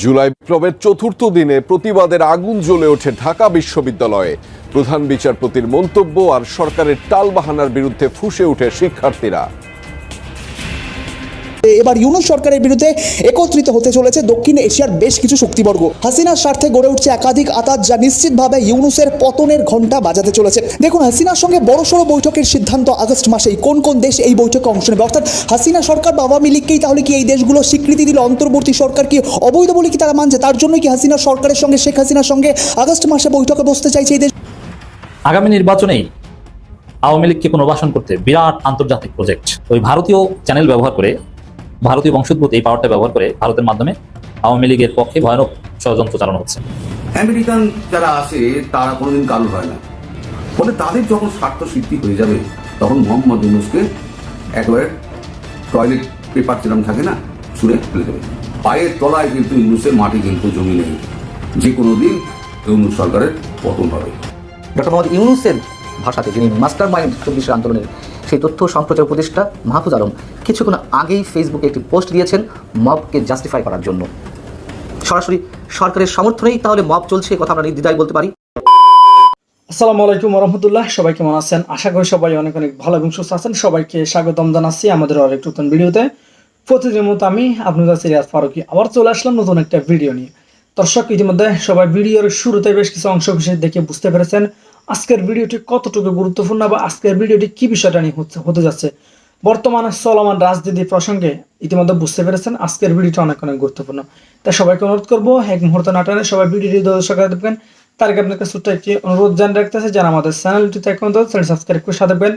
জুলাই বিপ্লবের চতুর্থ দিনে প্রতিবাদের আগুন জ্বলে ওঠে ঢাকা বিশ্ববিদ্যালয়ে। প্রধান বিচারপতির মন্তব্য আর সরকারের টালবাহানার বিরুদ্ধে ফুসে ওঠে শিক্ষার্থীরা। এবার ইউনুস সরকারের বিরুদ্ধে একত্রিত হতে চলেছে দক্ষিণ এশিয়ার বেশ কিছু শক্তিবর্গ। হাসিনার স্বার্থে গড়ে উঠছে একাধিক আতাত যা নিশ্চিতভাবে ইউনুসের পতনের ঘণ্টা বাজাতে চলেছে। দেখুন, হাসিনার সঙ্গে বড়সড় বৈঠকের সিদ্ধান্ত আগস্ট মাসেই। কোন কোন দেশ এই বৈঠকে অংশ নেবে? অর্থাৎ হাসিনা সরকার বা আওয়ামী লীগকেই তাহলে কি এই দেশগুলো স্বীকৃতি দিল? অন্তর্বর্তী সরকার কি অবৈধ বলে কি তারা মানছে? তার জন্যই কি হাসিনা সরকারের সঙ্গে, শেখ হাসিনার সঙ্গে আগস্ট মাসে বৈঠকে বসতে চাইছে এই দেশ? আগামী নির্বাচনেই আওয়ামী লীগকে পুনর্বাসন করতে বিরাট আন্তর্জাতিক প্রজেক্ট। ওই ভারতীয় চ্যানেল ব্যবহার করে ভারতীয় বংশোদ্ভূত এই পাওয়ারটা ব্যবহার করে ভারতের মাধ্যমে আওয়ামী লীগের পক্ষে ভয়ানক ষড়যন্ত্র চালানো হচ্ছে। আমেরিকান যারা আসে তারা কোনোদিন কালো হয় না। ফলে তাদের যখন স্বার্থ সিদ্ধি হয়ে যাবে তখন মোহাম্মদ ইউনুসকে একবারে টয়লেট পেপার যেরকম থাকে না ছুঁড়ে ফেলে দেবে। পায়ের তলায় কিন্তু ইউনুসের মাটি কিন্তু জমি নেই। যে কোনো দিন ইউনুস সরকারের পতন হবে। ডক্টর মোহাম্মদ ইউনুসের ভাষাতে যিনি মাস্টার মাইন্ড চব্বিশের আন্দোলনের সেই তথ্য সম্প্রচার উপদেষ্টা মাহফুজ আলম কিছুক্ষণ আগেই ফেসবুকে একটি পোস্ট দিয়েছেন মবকে জাস্টিফাই করার জন্য। সরাসরি সরকারের সমর্থনেই তাহলে মব চলছে কথা আমরা নির্দ্বিধায় বলতে পারি। আসসালামু আলাইকুম রহমতুল্লাহ, সবাই কেমন আছেন? আশা করি সবাই অনেক অনেক ভালো এবং সুস্থ আছেন। সবাইকে স্বাগতম জানাচ্ছি আমাদের আরেক নতুন ভিডিওতে। প্রতিদিনের মতো আমি আপনাদের সিরিয়াস ফারুকি আবার চলে আসলাম নতুন একটা ভিডিও নিয়ে। দর্শক, ইতিমধ্যে সবাই ভিডিওর শুরুতে বেশ কিছু অংশ বিশেষ দেখে বুঝতে পেরেছেন। আজকের ভিডিওটি কতটুকু গুরুত্বপূর্ণ বা আজকের ভিডিওটি কি বিষয়টা নিয়ে হচ্ছে, হতে যাচ্ছে? বর্তমানে চলমান রাজনীতি প্রসঙ্গে ইতিমধ্যে বুঝতে পেরেছেন আজকের ভিডিওটা অনেক অনেক গুরুত্বপূর্ণ। তাই সবাইকে অনুরোধ করব, এক মুহূর্ত নাটানে সবাই ভিডিওটি দর্শক দেখবেন। তার আগে আপনাকে ছোট্ট একটি অনুরোধ জানিয়ে রাখতেছে যারা আমাদের চ্যানেলটিতে এখন চ্যানেল সাবস্ক্রাইব করে সাথে দেবেন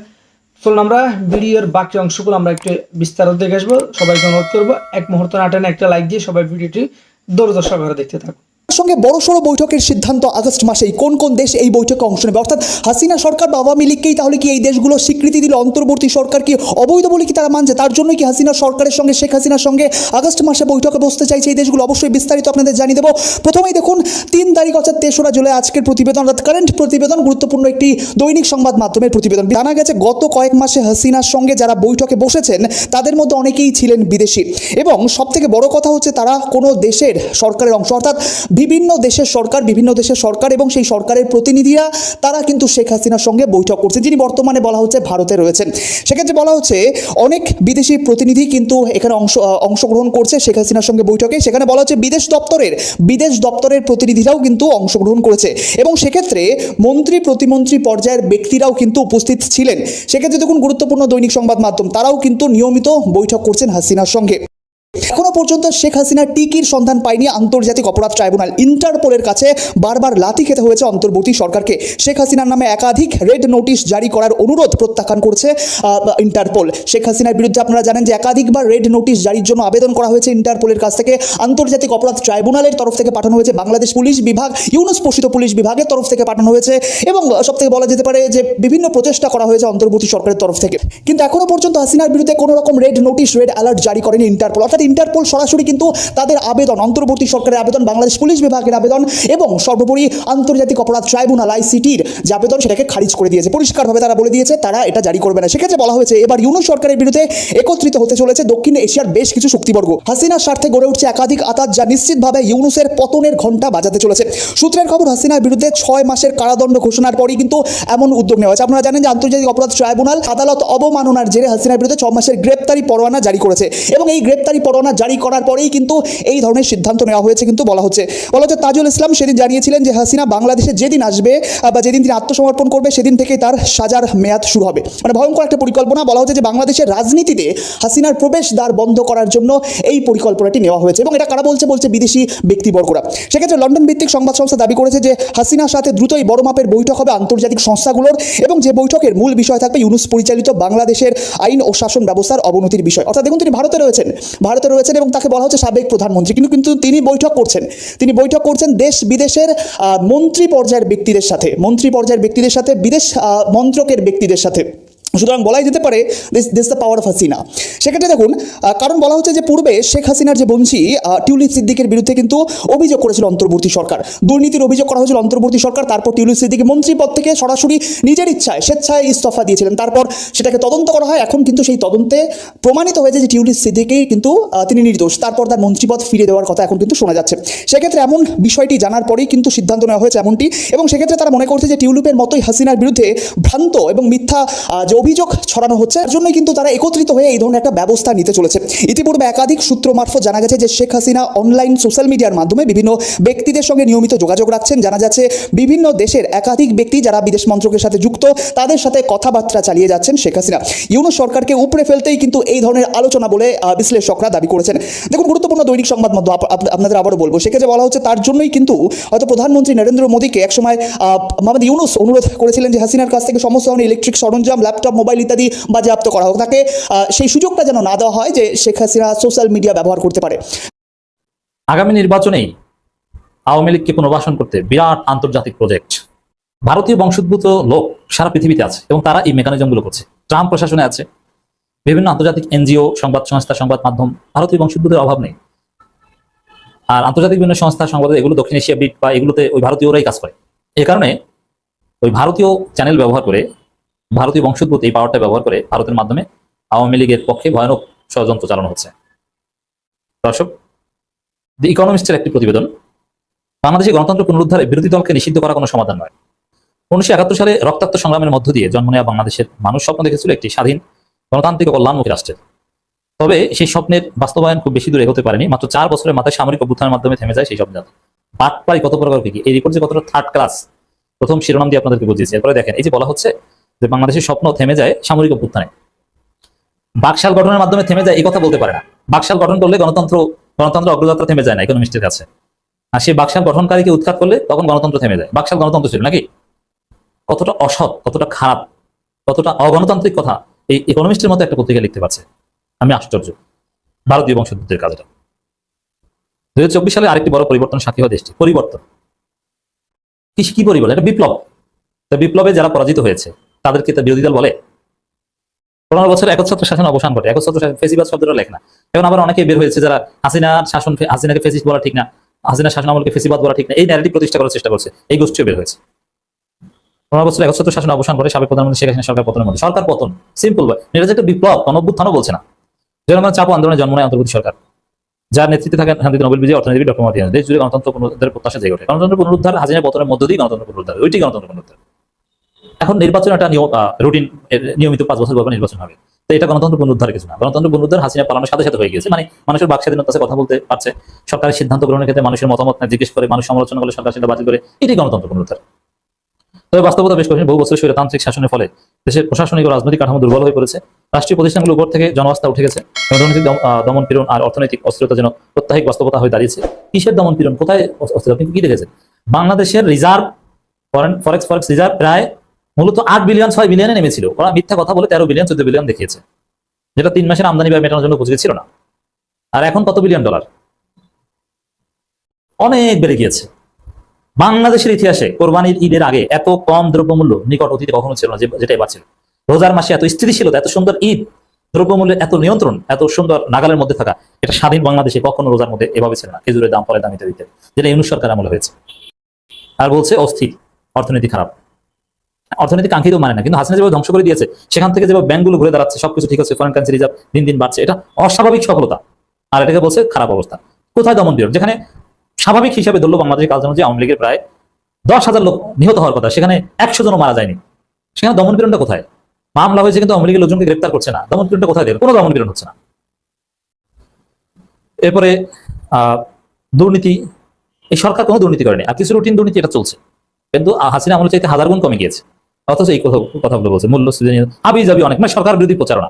চলুন আমরা ভিডিওর বাকি অংশগুলো আমরা একটু বিস্তারিত দেখে আসব। সবাইকে অনুরোধ করব, এক মুহূর্ত নাটানে একটা লাইক দিয়ে সবাই ভিডিওটি দূরদর্শক দেখতে থাকুন। সঙ্গে বড়সড় বৈঠকের সিদ্ধান্ত আগস্ট মাসেই। কোন কোন দেশ এই বৈঠকে অংশ নেবে? অর্থাৎ হাসিনা সরকার বা আওয়ামী লীগকেই তাহলে কি এই দেশগুলো স্বীকৃতি দিল? অন্তর্বর্তী সরকার কি অবৈধ বলে কি তারা মানছে? তার জন্যই কি হাসিনা সরকারের সঙ্গে, শেখ হাসিনার সঙ্গে আগস্ট মাসে বৈঠকে বসতে চাইছে এই দেশগুলো? অবশ্যই বিস্তারিত আপনাদের জানিয়ে দেবো। প্রথমেই দেখুন, তিন তারিখ, অর্থাৎ তেসরা জুলাই আজকের প্রতিবেদন, অর্থাৎ কারেন্ট প্রতিবেদন, গুরুত্বপূর্ণ একটি দৈনিক সংবাদ মাধ্যমের প্রতিবেদন। জানা গেছে, গত কয়েক মাসে হাসিনার সঙ্গে যারা বৈঠকে বসেছেন, তাদের মধ্যে অনেকেই ছিলেন বিদেশি। এবং সব থেকে বড় কথা হচ্ছে, তারা কোনো দেশের সরকারের অংশ। অর্থাৎ বিভিন্ন দেশের সরকার, বিভিন্ন দেশের সরকার এবং সেই সরকারের প্রতিনিধিরা, তারা কিন্তু শেখ হাসিনার সঙ্গে বৈঠক করছেন যিনি বর্তমানে বলা হচ্ছে ভারতে রয়েছেন। সেক্ষেত্রে বলা হচ্ছে, অনেক বিদেশি প্রতিনিধি কিন্তু এখানে অংশ, অংশগ্রহণ করছে শেখ হাসিনার সঙ্গে বৈঠকে। সেখানে বলা হচ্ছে, বিদেশ দপ্তরের বিদেশ দপ্তরের প্রতিনিধিরাও কিন্তু অংশগ্রহণ করেছে। এবং সেক্ষেত্রে মন্ত্রী, প্রতিমন্ত্রী পর্যায়ের ব্যক্তিরাও কিন্তু উপস্থিত ছিলেন। সেক্ষেত্রে দেখুন, গুরুত্বপূর্ণ দৈনিক সংবাদ মাধ্যম, তারাও কিন্তু নিয়মিত বৈঠক করছেন হাসিনার সঙ্গে। এখনও পর্যন্ত শেখ হাসিনা টিকির সন্ধান পায়নি আন্তর্জাতিক অপরাধ ট্রাইব্যুনাল। ইন্টারপোলের কাছে বারবার লাথি খেতে হয়েছে অন্তর্বর্তী সরকারকে। শেখ হাসিনার নামে একাধিক রেড নোটিশ জারি করার অনুরোধ প্রত্যাখ্যান করছে ইন্টারপোল। শেখ হাসিনার বিরুদ্ধে আপনারা জানেন যে একাধিকবার রেড নোটিশ জারির জন্য আবেদন করা হয়েছে ইন্টারপোলের কাছ থেকে। আন্তর্জাতিক অপরাধ ট্রাইব্যুনালের তরফ থেকে পাঠানো হয়েছে বাংলাদেশ পুলিশ বিভাগ, ইউনুস পোষিত পুলিশ বিভাগের তরফ থেকে পাঠানো হয়েছে এবং সব থেকে বলা যেতে পারে যে বিভিন্ন প্রচেষ্টা করা হয়েছে অন্তর্বর্তী সরকারের তরফ থেকে। কিন্তু এখনও পর্যন্ত হাসিনার বিরুদ্ধে কোনো রকম রেড নোটিশ, রেড অ্যালার্ট জারি করেনি ইন্টারপোল। অর্থাৎ ইন্টারপোল সরাসরি কিন্তু তাদের আবেদন, অন্তর্বর্তী সরকারের আবেদন, বাংলাদেশ পুলিশ বিভাগের আবেদন এবং সর্বোপরি আন্তর্জাতিক অপরাধ ট্রাইব্যুনাল, আইসিটির যে আবেদন সেটাকে খারিজ করে দিয়েছে। পরিষ্কারভাবে তারা বলে দিয়েছে, তারা এটা জারি করবে না। সেক্ষেত্রে বলা হয়েছে, এবার ইউনুস সরকারের বিরুদ্ধে একত্রিত হতে চলেছে দক্ষিণ এশিয়ার বেশ কিছু শক্তিবর্গ। হাসিনার স্বার্থে গড়ে উঠছে একাধিক আতাত যা নিশ্চিতভাবে ইউনুসের পতনের ঘণ্টা বাজাতে চলেছে। সূত্রের খবর, হাসিনার বিরুদ্ধে ছয় মাসের কারাদণ্ড ঘোষণার পরই কিন্তু এমন উদ্যোগ নেওয়া হয়েছে। আপনারা জানেন যে আন্তর্জাতিক অপরাধ ট্রাইব্যুনাল আদালত অবমাননার জেরে হাসিনার বিরুদ্ধে ছ মাসের গ্রেপ্তারি পরোয়ানা জারি করেছে এবং এই গ্রেপ্তারি পরোয়ানা জারি করার পরেই কিন্তু এই ধরনের সিদ্ধান্ত নেওয়া হয়েছে কিন্তু বলা হচ্ছে। বলা হচ্ছে তাজুল ইসলাম সেদিন জানিয়েছিলেন যে হাসিনা বাংলাদেশে যেদিন আসবে বা যেদিন তিনি আত্মসমর্পণ করবে, সেদিন থেকেই তার সাজার মেয়াদ শুরু হবে। মানে ভয়ঙ্কর একটা পরিকল্পনা। বলা হচ্ছে যে বাংলাদেশের রাজনীতিতে হাসিনার প্রবেশ দ্বার বন্ধ করার জন্য এই পরিকল্পনাটি নেওয়া হয়েছে এবং এটা কারা বলছে বলছে বিদেশি ব্যক্তিবর্গরা। সেক্ষেত্রে লন্ডন ভিত্তিক সংবাদ সংস্থা দাবি করেছে যে হাসিনার সাথে দ্রুতই বড় মাপের বৈঠক হবে আন্তর্জাতিক সংস্থাগুলোর এবং যে বৈঠকের মূল বিষয় থাকবে ইউনুস পরিচালিত বাংলাদেশের আইন ও শাসন ব্যবস্থার অবনতির বিষয়। অর্থাৎ দেখুন তিনি ভারতে রয়েছেন। ভারতে রয়েছেন এবং তাকে বলা হচ্ছে সাবেক প্রধানমন্ত্রী। কিন্তু কিন্তু তিনি বৈঠক করছেন। তিনি বৈঠক করছেন দেশ বিদেশের মন্ত্রী পর্যায়ের ব্যক্তিদের সাথে। মন্ত্রী পর্যায়ের ব্যক্তিদের সাথে, বিদেশ মন্ত্রকের ব্যক্তিদের সাথে। সুতরাং বলাই যেতে পারে this this the power of Hasina সেক্ষেত্রে দেখুন কারণ বলা হচ্ছে যে পূর্বে শেখ হাসিনার যে বংশী টিউলিপ সিদ্দিকের বিরুদ্ধে কিন্তু অভিযোগ করেছিল অন্তর্বর্তী সরকার। দুর্নীতির অভিযোগ করা হয়েছিল অন্তর্বর্তী সরকার, তারপর টিউলিপ সিদ্দিকি মন্ত্রী পদ থেকে সরাসরি নিজের ইচ্ছায়, স্বেচ্ছায় ইস্তফা দিয়েছিলেন। তারপর সেটাকে তদন্ত করা হয়, এখন কিন্তু সেই তদন্তে প্রমাণিত হয়েছে যে টিউলিপ সিদ্দিকি কিন্তু তিনি নির্দোষ। তারপর তার মন্ত্রীপদ ফিরিয়ে দেওয়ার কথা এখন কিন্তু শোনা যাচ্ছে। সেক্ষেত্রে এমন বিষয়টি জানার পরেই কিন্তু সিদ্ধান্ত নেওয়া হয়েছে এমনটি। এবং সেক্ষেত্রে তারা মনে করছে যে টিউলিপের মতোই হাসিনার বিরুদ্ধে ভ্রান্ত এবং মিথ্যা যে অভিযোগ ছড়ানো হচ্ছে। তার জন্যই কিন্তু তারা একত্রিত হয়ে এই ধরনের একটা ব্যবস্থা নিতে চলেছে। ইতিপূর্বে একাধিক সূত্র মারফত জানা গেছে যে শেখ হাসিনা অনলাইন সোশ্যাল মিডিয়ার মাধ্যমে বিভিন্ন ব্যক্তিদের সঙ্গে নিয়মিত যোগাযোগ রাখছেন। জানা যাচ্ছে বিভিন্ন দেশের একাধিক ব্যক্তি যারা বিদেশ মন্ত্রকের সাথে যুক্ত, তাদের সাথে কথাবার্তা চালিয়ে যাচ্ছেন শেখ হাসিনা। ইউনুস সরকারকে উপড়ে ফেলতেই কিন্তু এই ধরনের আলোচনা বলে বিশ্লেষকরা দাবি করেছেন। দেখুন, গুরুত্বপূর্ণ দৈনিক সংবাদ মাধ্যম আপ- আপ- আপনাদের আবারও বলব। সেক্ষেত্রে বলা হচ্ছে, তার জন্যই কিন্তু হয়তো প্রধানমন্ত্রী নরেন্দ্র মোদীকে একসময় মোহাম্মদ ইউনুস অনুরোধ করেছিলেন যে হাসিনার কাছ থেকে সমস্ত ধরনের ইলেকট্রিক সরঞ্জাম ল্যাপটপ মোবাইল ইত্যাদি বাজেয়াপ্ত করা হোক। তাকে সেই সুযোগটা যেন না দেওয়া হয় যে শেখ হাসিনা সোশ্যাল মিডিয়া ব্যবহার করতে পারে। আগামী নির্বাচনেই আওয়ামী লীগকে পুনর্বাসন করতে বিরাট আন্তর্জাতিক প্রজেক্ট ভারতীয় বংশোদ্ভূত লোক সারা পৃথিবীতে আছে এবং তারা এই মেকানিজমগুলো করছে। ট্রাম্প প্রশাসনে আছে। বিভিন্ন আন্তর্জাতিক এনজিও, সংবাদ সংস্থা, সংবাদ মাধ্যম, ভারতীয় বংশোদ্ভূতের অভাব নেই। আর আন্তর্জাতিক বিভিন্ন সংস্থা, সংবাদ এগুলো দক্ষিণ এশিয়া বিট বা এগুলোতে ওই ভারতীয়রাই কাজ করে। এই কারণে ওই ভারতীয় চ্যানেল ব্যবহার করে ভারতীয় বংশোদ্ভূত এই পাওয়ারটা ব্যবহার করে ভারতের মাধ্যমে আওয়ামী লীগের পক্ষে ভয়ানক ষড়যন্ত্র চালানো হচ্ছে। দর্শক দি ইকোনমিস্টের একটি প্রতিবেদন বাংলাদেশের গণতন্ত্র পুনরুদ্ধারে বিরোধী দলকে নিষিদ্ধ করা কোনো সমাধান নয়। উনিশশো একাত্তর সালে রক্তাক্ত সংগ্রামের মধ্য দিয়ে জন্ম নেওয়া বাংলাদেশের মানুষ স্বপ্ন দেখেছিল একটি স্বাধীন, গণতান্ত্রিক কল্যাণমুখী রাষ্ট্রের। তবে সেই স্বপ্নের বাস্তবায়ন খুব বেশি দূরে এগোতে পারেনি, মাত্র চার বছরের মাথায় সামরিক অভ্যুত্থানের মাধ্যমে থেমে যায় সেই স্বপ্ন বাটপাই কত প্রকার কি এই রিপোর্ট যে কতটা থার্ড ক্লাস প্রথম শিরোনাম দিয়ে আপনাদেরকে বুঝিয়েছি। এরপরে দেখেন, এই যে বলা হচ্ছে যে বাংলাদেশের স্বপ্ন থেমে যায় সামরিক অভ্যুত্থানে। বাকশাল গঠনের মাধ্যমে থেমে যায় এই কথা বলতে পারে না। বাকশাল গঠন করলে গণতন্ত্র গণতন্ত্র অগ্রযাত্রা থেমে যায় না ইকোনমিস্টের কাছে। আর সেই বাকশাল গঠনকারীকে উৎখাত করলে তখন গণতন্ত্র থেমে যায়। বাকশাল গণতন্ত্র ছিল নাকি? কতটা অসৎ, কতটা খারাপ, কতটা অগণতান্ত্রিক কথা এই ইকোনমিস্টের মতো একটা পত্রিকা লিখতে পারছে। আমি আশ্চর্য। ভারতীয় বংশোদ্ভূতের কাজটা। হাজার চব্বিশ সালে আরেকটি বড় পরিবর্তন সাথী হয় দেশটি পরিবর্তন। কি কি পরিবর্তন? এটা বিপ্লব। বিপ্লবে যারা পরাজিত হয়েছে তাদেরকে বিরোধী দল বলে? পনেরো বছর একচ্ছত্র শাসন অবসান ঘটে। একচ্ছত্র ফেসিবাদ শব্দটা লেখ না। এখন আবার অনেকে বের হয়েছে যারা হাসিনার শাসন, হাসিনাকে ফেসিস বলা ঠিক না, হাসিনার শাসন আমলকে ফেসিবাদ বলা ঠিক না, এই ন্যারেটিভ প্রতিষ্ঠা করার চেষ্টা করছে। এই গোষ্ঠীও বের হয়েছে। পনেরো বছর একচ্ছত্র শাসন অবসান করে সাবেক প্রধানমন্ত্রী শেখ হাসিনা সরকার পতনের মধ্যে। সরকার পতন সিম্পল এটা যে একটা বিপ্লব, অনভ্যুত্থানও বলছে না। জনগণের চাপ ও আন্দোলনে জন্ম নেয় অন্তর্বর্তী সরকার। যার নেতৃত্বে থাকেন শান্তি নোবেল বিজয়ী অর্থনীতি ডক্টর মাতিয়া দেশ জুড়ে গণতন্ত্র পুনরুদ্ধারের প্রত্যাশা জেগে ওঠে। গণতন্ত্র পুনরুদ্ধার, হাসিনা পতনের মধ্য দিয়ে গণতন্ত্র পুনরুদ্ধার। ওইটি গণতন্ত্র পুনরুদ্ধার। এখন নির্বাচন একটা রুটিন নিয়মিত পাঁচ বছর পর নির্বাচন হবে। তো এটা গণতন্ত্র পুনরুদ্ধার কিছু না। গণতন্ত্র পুনরুদ্ধার হাসিনা পালানোর সাথে সাথে হয়ে গেছে মানে মানুষের বাক স্বাধীনতার কথা বলতে পারছে। সরকারের সিদ্ধান্ত গ্রহণের ক্ষেত্রে মানুষের মতামত না জিজ্ঞেস করে মানুষ সমালোচনা করে সরকার সেটা বাতিল করে। এটি গণতন্ত্র পুনরুদ্ধার। তবে বাস্তবতা বেশ কঠিন। বহু বছরের স্বৈরতান্ত্রিক শাসনের ফলে দেশের প্রশাসনিক ও রাজনৈতিক কাঠামো দুর্বল হয়ে পড়েছে। রাষ্ট্রীয় প্রতিষ্ঠানগুলো উপর থেকে জনবাস্তা উঠে গেছে। আহ, দমন পীড়ন আর অর্থনৈতিক অস্থিরতা যেন প্রত্যাহিক বাস্তবতা হয়ে দাঁড়িয়েছে। কিসের দমন পীড়ন? কোথায় অস্থিরতা? কি দেখেছেন? বাংলাদেশের reserve foreign forex forex reserve প্রায় মূলত আট বিলিয়ন ছয় বিলিয়নে নেমেছিল। ওরা মিথ্যা কথা বলে তেরো বিলিয়ন চোদ্দ বিলিয়ন দেখিয়েছে। যেটা তিন মাসের আমদানি ব্যয় মেটানোর জন্য উপযোগী ছিল না। আর এখন কত বিলিয়ন ডলার অনেক বেড়ে গিয়েছে। বাংলাদেশের ইতিহাসে কোরবানির ঈদের আগে এত কম দ্রব্যমূল্য নিকট অতীতে কখনো ছিল না যেটা এবার ছিল। রোজার মাসে এত স্থিতিশীলতা এত সুন্দর ঈদ, দ্রব্যমূল্যের এত নিয়ন্ত্রণ, এত সুন্দর নাগালের মধ্যে থাকা, এটা স্বাধীন বাংলাদেশে কখনো রোজার মধ্যে এভাবে ছিল না। খেজুরের দাম ফলের দাম ইত্যাদি। যেটা ইউনুস সরকার আমলে হয়েছে। আর বলছে অস্থির, অর্থনীতি খারাপ। অর্থনীতি কাঙ্ক্ষিত মানে না, কিন্তু হাসিনা যেভাবে ধ্বংস করে দিয়েছে, সেখান থেকে যেভাবে ব্যাংকগুলো ঘুরে দাঁড়াচ্ছে, সবকিছু ঠিক আছে ফরেন কারেন্সি রিজার্ভ দিন দিন বাড়ছে, এটা অস্বাভাবিক সফলতা। আর এটাকে বলছে খারাপ অবস্থা। কোথায় দমন বিরোধ? যেখানে স্বাভাবিক হিসাবে ধরলো বাংলাদেশের কাল যে আওয়ামী লীগের প্রায় দশ হাজার লোক নিহত হওয়ার কথা, সেখানে একশো জনও মারা যায়নি। সেখানে দমন পীড়নটা কোথায়? মামলা হয়েছে কিন্তু আওয়ামী লীগের লোকজনকে গ্রেপ্তার করছে না। দমন পীড়নটা কোথায় দেবে? কোনো দমন পীড়ন হচ্ছে না। এরপরে দুর্নীতি, এই সরকার কোনো দুর্নীতি করেনি। আর কিছু রুটিন দুর্নীতি এটা চলছে। কিন্তু হাসিনা আমল চাইতে হাজার গুণ কমে গিয়েছে। অথচ এই কথা কথাগুলো বলছে, মূল্য সৃজনীয় আবি যাবি অনেক মানে সরকার বিরোধী প্রচারণা।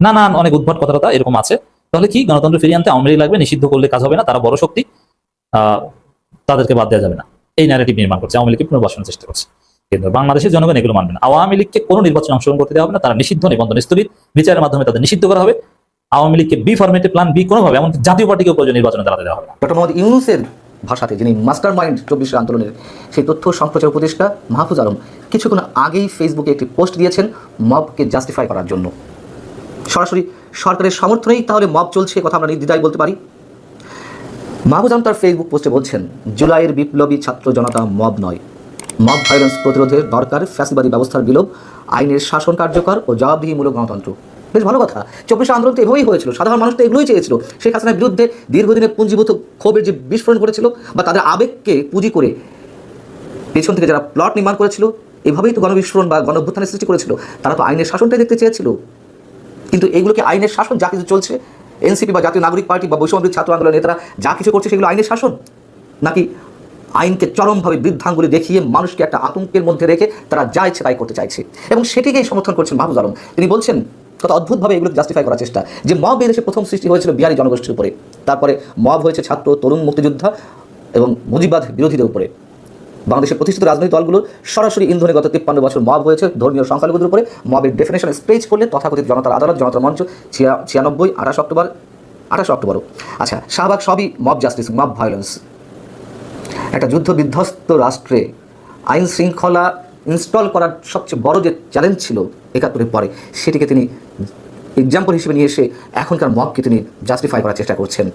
নানান অনেক উদ্ভট কথাবার্তা এরকম আছে। তাহলে কি গণতন্ত্র ফিরিয়ে আনতে আওয়ামী লীগ লাগবে? নিষিদ্ধ করলে কাজ হবে না? তারা বড় শক্তি। তাদেরকে বাদ দেওয়া যাবে না। এই ন্যারেটিভ নির্মাণ করছে। আওয়ামী লীগকে পুনর্বাসনের চেষ্টা করছে। কিন্তু বাংলাদেশের জনগণ এগুলো মানবে না। আওয়ামী লীগকে কোনো নির্বাচনে অংশগ্রহণ করতে দেওয়া হবে না। তারা নিষিদ্ধ, নিবন্ধন স্থগিত বিচারের মাধ্যমে তাদের নিষিদ্ধ করা হবে। আওয়ামী লীগকে বি ফরমেটে প্ল্যান বি কোনোভাবে, এমনকি জাতীয় পার্টিকে প্রয়োজন নির্বাচনে দাঁড়াতে দেওয়া হবে না। ইউনুসের ভাষাতে, যিনি মাস্টার মাইন্ড চব্বিশের আন্দোলনের সেই তথ্য সম্প্রচার উপদেষ্টা মাহফুজ আলম কিছুক্ষণ আগেই ফেসবুকে একটি পোস্ট দিয়েছেন মবকে জাস্টিফাই করার জন্য। সরাসরি সরকারের সমর্থনেই তাহলে মব চলছে কথা আমরা নির্দ্বিধায় বলতে পারি। মাহফুজ আলম তার ফেসবুক পোস্টে বলছেন, জুলাইয়ের বিপ্লবী ছাত্র জনতা মব নয়। মব ভায়োলেন্স প্রতিরোধের দরকার ফ্যাসিবাদী ব্যবস্থার বিলোপ, আইনের শাসন কার্যকর ও জবাবদিহিমূলক গণতন্ত্র। বেশ ভালো কথা। চব্বিশে আন্দোলন তো এভাবেই হয়েছিল। সাধারণ মানুষ তো এগুলোই চেয়েছিল। শেখ হাসিনার বিরুদ্ধে দীর্ঘদিনের পুঞ্জীভূত ক্ষোভের যে বিস্ফোরণ ঘটেছিল বা তাদের আবেগকে পুঁজি করে পেছন থেকে যারা প্লট নির্মাণ করেছিল, এভাবেই তো গণবিস্ফোরণ বা গণভ্যুত্থানের সৃষ্টি করেছিল। তারা তো আইনের শাসনটাই দেখতে চেয়েছিল। কিন্তু এগুলোকে আইনের শাসন যা কিছু চলছে, এনসিপি বা জাতীয় নাগরিক পার্টি বা বৈষম্যবিরোধী ছাত্র আন্দোলনের নেতারা যা কিছু করছে সেগুলো আইনের শাসন? নাকি আইনকে চরমভাবে বৃদ্ধাঙ্গুলি দেখিয়ে মানুষকে একটা আতঙ্কের মধ্যে রেখে তারা যা ইচ্ছে তাই করতে চাইছে? এবং সেটিকেই সমর্থন করছেন মাহবুজ আলম। তিনি বলছেন কত অদ্ভুতভাবে এগুলো জাস্টিফাই করার চেষ্টা। যে মব এই দেশে প্রথম সৃষ্টি হয়েছিল বিহারি জনগোষ্ঠীর উপরে। তারপরে মব হয়েছে ছাত্র, তরুণ মুক্তিযোদ্ধা এবং মুজিবাদ বিরোধীদের উপরে। বাংলাদেশের প্রতিষ্ঠিত রাজনৈতিক দলগুলো সরাসরি ইন্ধনে গত তিপ্পান্ন বছর মব হয়েছে ধর্মীয় সংখ্যালঘুদের উপরে। মবের ডেফিনেশন স্প্রেজ করলে তথাকথিত জনতার আদালত, জনতার মঞ্চ, ছিয়া, ছিয়ানব্বই, আঠাশ অক্টোবর, আঠাশ অক্টোবরও। আচ্ছা শাহবাগ সবই মব জাস্টিস মব ভায়োলেন্স একটা যুদ্ধ বিধ্বস্ত রাষ্ট্রে আইন শৃঙ্খলা ইনস্টল করার সবচেয়ে বড় যে চ্যালেঞ্জ ছিল একাত্তরের পরে, সেটিকে তিনি এক্সাম্পল হিসেবে নিয়ে এসে এখনকার মবকে তিনি জাস্টিফাই করার চেষ্টা করছেন।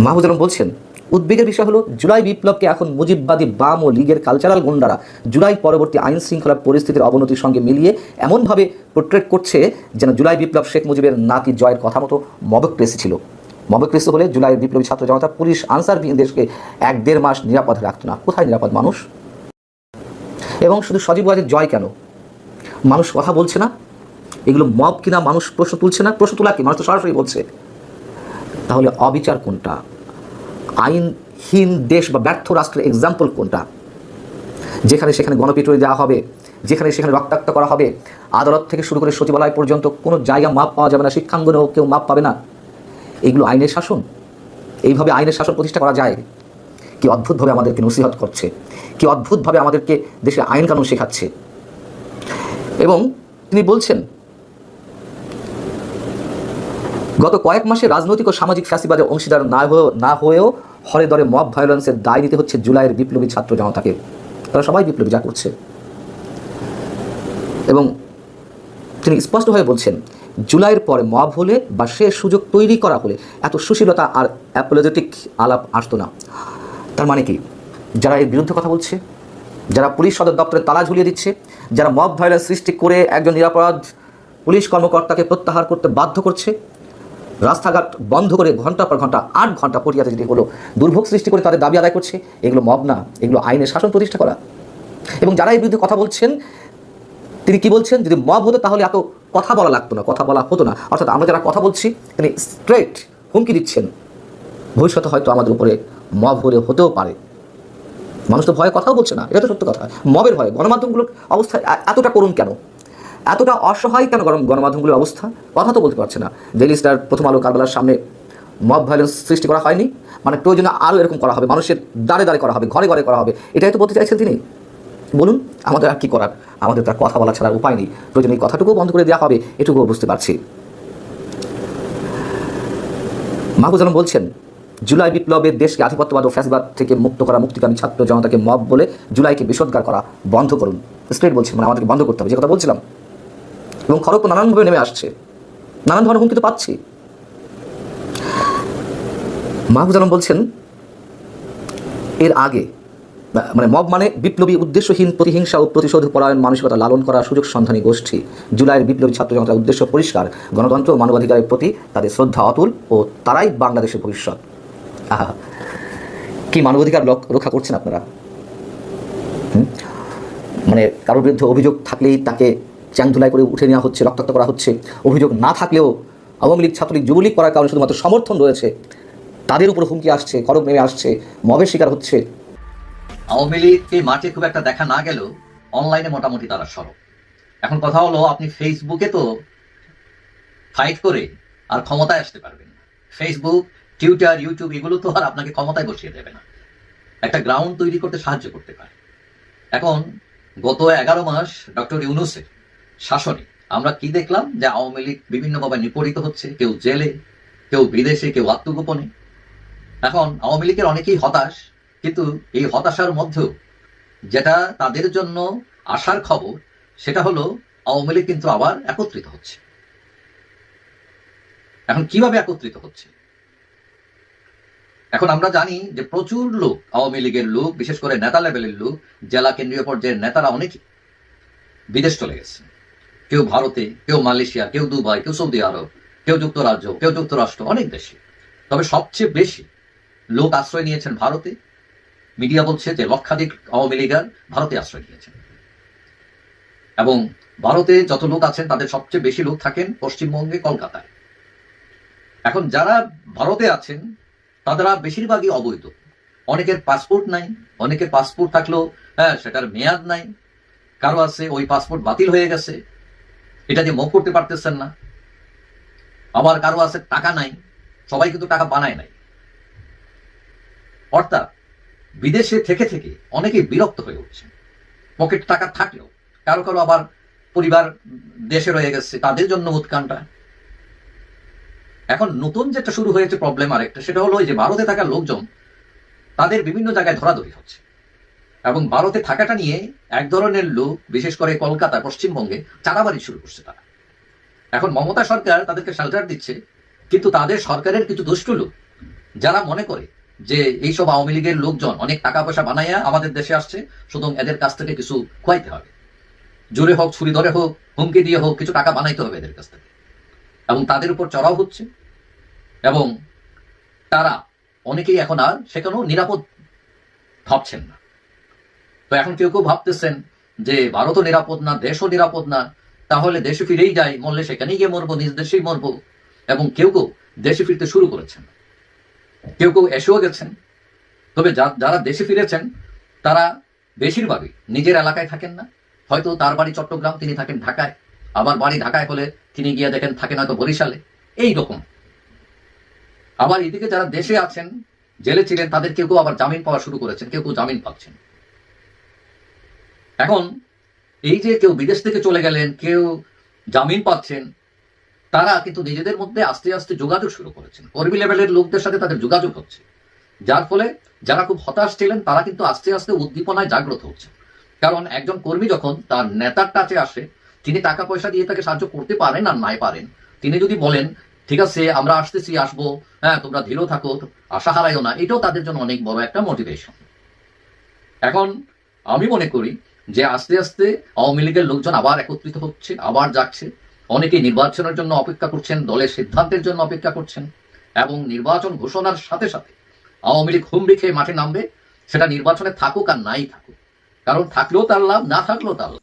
মাহবুজ আলম বলছেন, উদ্বেগের বিষয় হলো জুলাই বিপ্লবকে এখন মুজিববাদী বাম ও লীগের কালচারাল গুন্ডারা জুলাই পরবর্তী আইন শৃঙ্খলা পরিস্থিতির অবনতির সঙ্গে মিলিয়ে এমনভাবে পোর্ট্রেট করছে যেন জুলাই বিপ্লব শেখ মুজিবের নাতি জয়ের কথা মতো মবক্রেসি ছিল। মবক্রেসি হলে জুলাইয়ের বিপ্লবী ছাত্র জনতা পুলিশ আনসার দেশকে এক দেড় মাস নিরাপদে রাখত না। কোথায় নিরাপদ মানুষ? এবং শুধু সজীব ওয়াজের জয় কেন? মানুষ কথা বলছে না? এগুলো মব কিনা মানুষ প্রশ্ন তুলছে না? প্রশ্ন তোলা কি? মানুষ তো সরাসরি বলছে। তাহলে অবিচার কোনটা? আইনহীন দেশ বা ব্যর্থ রাষ্ট্রের এক্সাম্পল কোনটা? যেখানে সেখানে গণপিটুরি দেওয়া হবে, যেখানে সেখানে রক্তাক্ত করা হবে, আদালত থেকে শুরু করে সচিবালয় পর্যন্ত কোনো জায়গা মাপ পাওয়া যাবে না, শিক্ষাঙ্গনেও কেউ মাপ পাবে না। এগুলো আইনের শাসন? এইভাবে আইনের শাসন প্রতিষ্ঠা করা যায়? কি অদ্ভুতভাবে আমাদেরকে নসিহত করছে? কি অদ্ভুতভাবে আমাদেরকে দেশে আইন কানুন শেখাচ্ছে? এবং তিনি বলছেন, গত কয়েক মাসে রাজনৈতিক ও সামাজিক ফ্যাসিবাদের অংশীদার না হয়েও না হয়েও হরে দরে মব ভায়োলেন্সের দায় নিতে হচ্ছে জুলাইয়ের বিপ্লবী ছাত্র জনতাকে। তারা সবাই বিপ্লবী, যা করছে। এবং তিনি স্পষ্টভাবে বলছেন, জুলাইয়ের পরে মব হলে বা সে সুযোগ তৈরি করা হলে এত সুশীলতা আর অ্যাপোলজেটিক আলাপ আসতো না। তার মানে কি? যারা এর বিরুদ্ধে কথা বলছে, যারা পুলিশ সদর দপ্তরে তালা ঝুলিয়ে দিচ্ছে, যারা মব ভায়োলেন্স সৃষ্টি করে একজন নিরাপরাধ পুলিশ কর্মকর্তাকে প্রত্যাহার করতে বাধ্য করছে, রাস্তাঘাট বন্ধ করে ঘণ্টা পর ঘণ্টা, আট ঘণ্টা পরিয়াতে যেটি হলো দুর্ভোগ সৃষ্টি করে তাদের দাবি আদায় করছে, এগুলো মব না, এগুলো আইনের শাসন প্রতিষ্ঠা করা। এবং যারা এর বিরুদ্ধে কথা বলছেন, তিনি কি বলছেন? যদি মব হতো তাহলে এত কথা বলা লাগতো না, কথা বলা হতো না। অর্থাৎ আমরা যারা কথা বলছি, তিনি স্ট্রেট হুমকি দিচ্ছেন। ভবিষ্যতে হয়তো আমাদের উপরে হলে হতেও পারে। মানুষ তো ভয়ে কথাও বলছে না, এটা তো সত্য কথা। মবের ভয়ে গণমাধ্যমগুলোর অবস্থা এতটা করুন কেন? এতটা অসহায় কেন গণ গণমাধ্যমগুলোর অবস্থা? কথা তো বলতে পারছে না। ডেইলি স্টার প্রথম আলো কারবালার সামনে মব ভায়োলেন্স সৃষ্টি করা হয়নি মানে প্রয়োজনে আরও এরকম করা হবে, মানুষের দাঁড়ে দাঁড়ে করা হবে, ঘরে ঘরে করা হবে, এটাই তো বলতে চাইছেন তিনি। বলুন, আমাদের আর কী করার? আমাদের তার কথা বলা ছাড়ার উপায় নেই। প্রয়োজনে এই কথাটুকুও বন্ধ করে দেওয়া হবে, এটুকুও বুঝতে পারছি। মাহবুজ আলম বলছেন জুলাই বিপ্লবের দেশকে আধিপত্যবাদ ও ফ্যাসবাদ থেকে মুক্ত করা মুক্তিকামী ছাত্র জনতাকে মব বলে জুলাইকে বিষোদ্গার করা বন্ধ করুন। স্ট্রেট বলছেন মানে আমাদেরকে বন্ধ করতে হবে, যে কথা বলছিলাম। এবং তো নানানভাবে নেমে আসছে। নানান ধরনের হুমকি তো পাচ্ছি। মাহবুজ আলম বলছেন, এর আগে মানে মব মানে বিপ্লবী উদ্দেশ্যহীন প্রতিহিংসা ও প্রতিশোধ পরায়ণ মানসিকতা লালন করা সুযোগ সন্ধানী গোষ্ঠী। জুলাইয়ের বিপ্লবী ছাত্র জনতার উদ্দেশ্য পরিষ্কার। গণতন্ত্র ও মানবাধিকারের প্রতি তাদের শ্রদ্ধা অতুল ও তারাই বাংলাদেশের ভবিষ্যৎ। কি মানবাধিকার রক্ষা করছেন আপনারা? মানে কারোর বিরুদ্ধে অভিযোগ থাকলেই তাকে চ্যাংধুলাই করে উঠে নেওয়া হচ্ছে, রক্তাক্ত করা হচ্ছে। অভিযোগ না থাকলেও আওয়ামী লীগ, ছাত্রলীগ, যুবলীগ করার কারণে শুধুমাত্র সমর্থন রয়েছে। তাদের উপর হুমকি আসছে খরব নেমে আসছে, মবের শিকার হচ্ছে। আওয়ামী লীগকে মাঠে খুব একটা দেখা না গেলেও অনলাইনে মোটামুটি তারা সরব। এখন কথা হলো, আপনি ফেসবুকে তো ফাইট করে আর ক্ষমতায় আসতে পারবেন ফেসবুক টুইটার ইউটিউব এগুলো তো আর আপনাকে ক্ষমতায় বসিয়ে দেবে না। একটা গ্রাউন্ড তৈরি করতে সাহায্য করতে পারে। এখন গত এগারো মাস ডক্টর ইউনুসের শাসনে আমরা কি দেখলাম? যে আওয়ামী লীগ বিভিন্নভাবে নিপরিত হচ্ছে, কেউ জেলে, কেউ বিদেশে, কেউ আত্মগোপনে। এখন আওয়ামী লীগের অনেকেই হতাশ, কিন্তু এই হতাশার মধ্যেও যেটা তাদের জন্য আসার খবর, সেটা হলো আওয়ামী লীগ কিন্তু আবার একত্রিত হচ্ছে। এখন কীভাবে একত্রিত হচ্ছে? এখন আমরা জানি যে প্রচুর লোক, আওয়ামী লীগের লোক, বিশেষ করে নেতা লেভেলের লোক, জেলা কেন্দ্রীয় পর্যায়ের নেতারা অনেকে বিদেশ চলে গেছে। কেউ ভারতে, কেউ মালয়েশিয়া, কেউ দুবাই, কেউ সৌদি আরব, কেউ যুক্তরাজ্য, কেউ যুক্তরাষ্ট্র, অনেক দেশে। তবে সবচেয়ে বেশি লোক আশ্রয় নিয়েছেন ভারতে। মিডিয়া বলছে যে লক্ষাধিক আওয়ামী লীগার ভারতে আশ্রয় নিয়েছেন। এবং ভারতে যত লোক আছেন, তাদের সবচেয়ে বেশি লোক থাকেন পশ্চিমবঙ্গে কলকাতায়। এখন যারা ভারতে আছেন তারা বেশিরভাগই অবৈধ। অনেকের পাসপোর্ট নাই, অনেকের পাসপোর্ট থাকলেও হ্যাঁ সেটার মেয়াদ নাই, কারও আছে, ওই পাসপোর্ট বাতিল হয়ে গেছে, এটা দিয়ে মুখ করতে পারতেছেন না। আবার কারও আছে, টাকা নাই, সবাই কিন্তু টাকা বানায় নাই। অর্থাৎ, বিদেশে থেকে থেকে অনেকে বিরক্ত হয়ে উঠছে। পকেট টাকা থাকলেও, কারও কারও আবার পরিবার দেশে রয়ে গেছে, তাদের জন্য উৎকানটা। এখন নতুন যেটা শুরু হয়েছে প্রবলেম আরেকটা, সেটা হলো যে ভারতে থাকা লোকজন, তাদের বিভিন্ন জায়গায় ধরাধরি হচ্ছে। এবং ভারতে থাকাটা নিয়ে এক ধরনের লোক, বিশেষ করে কলকাতা, পশ্চিমবঙ্গে চাঁদাবাড়ি শুরু করছে তারা। এখন মমতা সরকার তাদেরকে শেল্টার দিচ্ছে, কিন্তু তাদের সরকারের কিছু দুষ্ট লোক, যারা মনে করে যে এইসব আওয়ামী লীগের লোকজন অনেক টাকা পয়সা বানাইয়া আমাদের দেশে আসছে শুধু এদের কাছ থেকে কিছু খুয়াইতে হবে। জোরে হোক, ছুরি ধরে হোক, হুমকি দিয়ে হোক, কিছু টাকা বানাইতে হবে এদের কাছ থেকে। এবং তাদের উপর চড়াও হচ্ছে। এবং তারা অনেকেই এখন আর সেখানেও নিরাপদ ভাবছেন না। তো এখন কেউ কেউ ভাবতেছেন যে, ভারতও নিরাপদ না, দেশও নিরাপদ না, তাহলে দেশে ফিরেই যাই, মরলে সেখানেই গিয়ে মরবো, নিজ দেশেই মরবো। এবং কেউ কেউ দেশে ফিরতে শুরু করেছেন। কেউ কেউ এসেও গেছেন। তবে যারা দেশে ফিরেছেন, তারা বেশিরভাগই নিজের এলাকায় থাকেন না। হয়তো তার বাড়ি চট্টগ্রাম, তিনি থাকেন ঢাকায়। আবার বাড়ি ঢাকায় হলে তিনি গিয়ে দেখেন থাকেন হয়তো বরিশালে। এই রকম। আবার এদিকে যারা দেশে আছেন, জেলে ছিলেন, তাদের কেউ কেউ আবার জামিন পাওয়া শুরু করেছেন, কেউ কেউ জামিন পাচ্ছেন। এখন এই যে কেউ বিদেশ থেকে চলে গেলেন, কেউ জামিন পাচ্ছেন, তারা কিন্তু নিজেদের মধ্যে আস্তে আস্তে যোগাযোগ শুরু করেছেন। কর্মী লেভেলের লোকদের সাথে তাদের যোগাযোগ হচ্ছে। যার ফলে যারা খুব হতাশ ছিলেন, তারা কিন্তু আস্তে আস্তে উদ্দীপনায় জাগ্রত হচ্ছে কারণ একজন কর্মী যখন তার নেতার কাছে আসে তিনি টাকা পয়সা দিয়ে তাকে সাহায্য করতে পারেন আর নাই পারেন। তিনি যদি বলেন, ঠিক আছে, আমরা আসতেছি, আসব হ্যাঁ তোমরা ধীর থাকো, আশা হারাইও না, এটাও তাদের জন্য অনেক বড় একটা মোটিভেশন এখন আমি মনে করি যে আস্তে আস্তে আওয়ামী লীগের লোকজন আবার একত্রিত হচ্ছে, আবার যাচ্ছে। অনেকে নির্বাচনের জন্য অপেক্ষা করছেন, দলের সিদ্ধান্তের জন্য অপেক্ষা করছেন এবং নির্বাচন ঘোষণার সাথে সাথে আওয়ামী লীগ হুমড়ি খেয়ে মাঠে নামবে, সেটা নির্বাচনে থাকুক আর নাই থাকুক। কারণ থাকলেও তার লাভ, না থাকলেও তার লাভ।